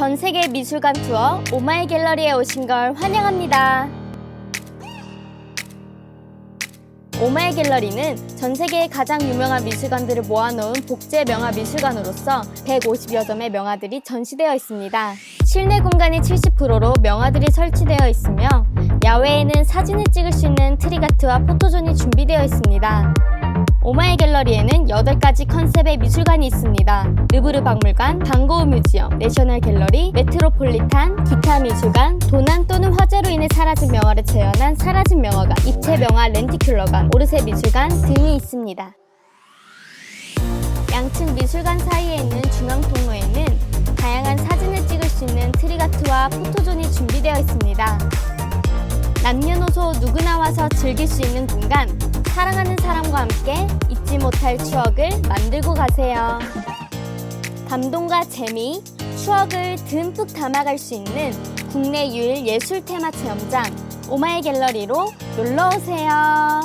전 세계 미술관 투어 오마이 갤러리에 오신 걸 환영합니다. 오마이 갤러리는 전 세계의 가장 유명한 미술관들을 모아놓은 복제 명화 미술관으로서 150여 점의 명화들이 전시되어 있습니다. 실내 공간이 70%로 명화들이 설치되어 있으며 야외에는 사진을 찍을 수 있는 트리가트와 포토존이 준비되어 있습니다. 오마이 갤러리에는 8가지 컨셉의 미술관이 있습니다. 르브르 박물관, 방고우 뮤지엄, 내셔널 갤러리, 메트로폴리탄, 기타 미술관, 도난 또는 화재로 인해 사라진 명화를 재현한 사라진 명화관, 입체 명화 렌티큘러관, 오르세 미술관 등이 있습니다. 양측 미술관 사이에 있는 중앙 통로에는 다양한 사진을 찍을 수 있는 트리가트와 포토존이 준비되어 있습니다. 남녀노소 누구나 와서 즐길 수 있는 공간, 사랑하는 사람과 함께 잊지 못할 추억을 만들고 가세요. 감동과 재미, 추억을 듬뿍 담아갈 수 있는 국내 유일 예술 테마 체험장 오마이 갤러리로 놀러 오세요.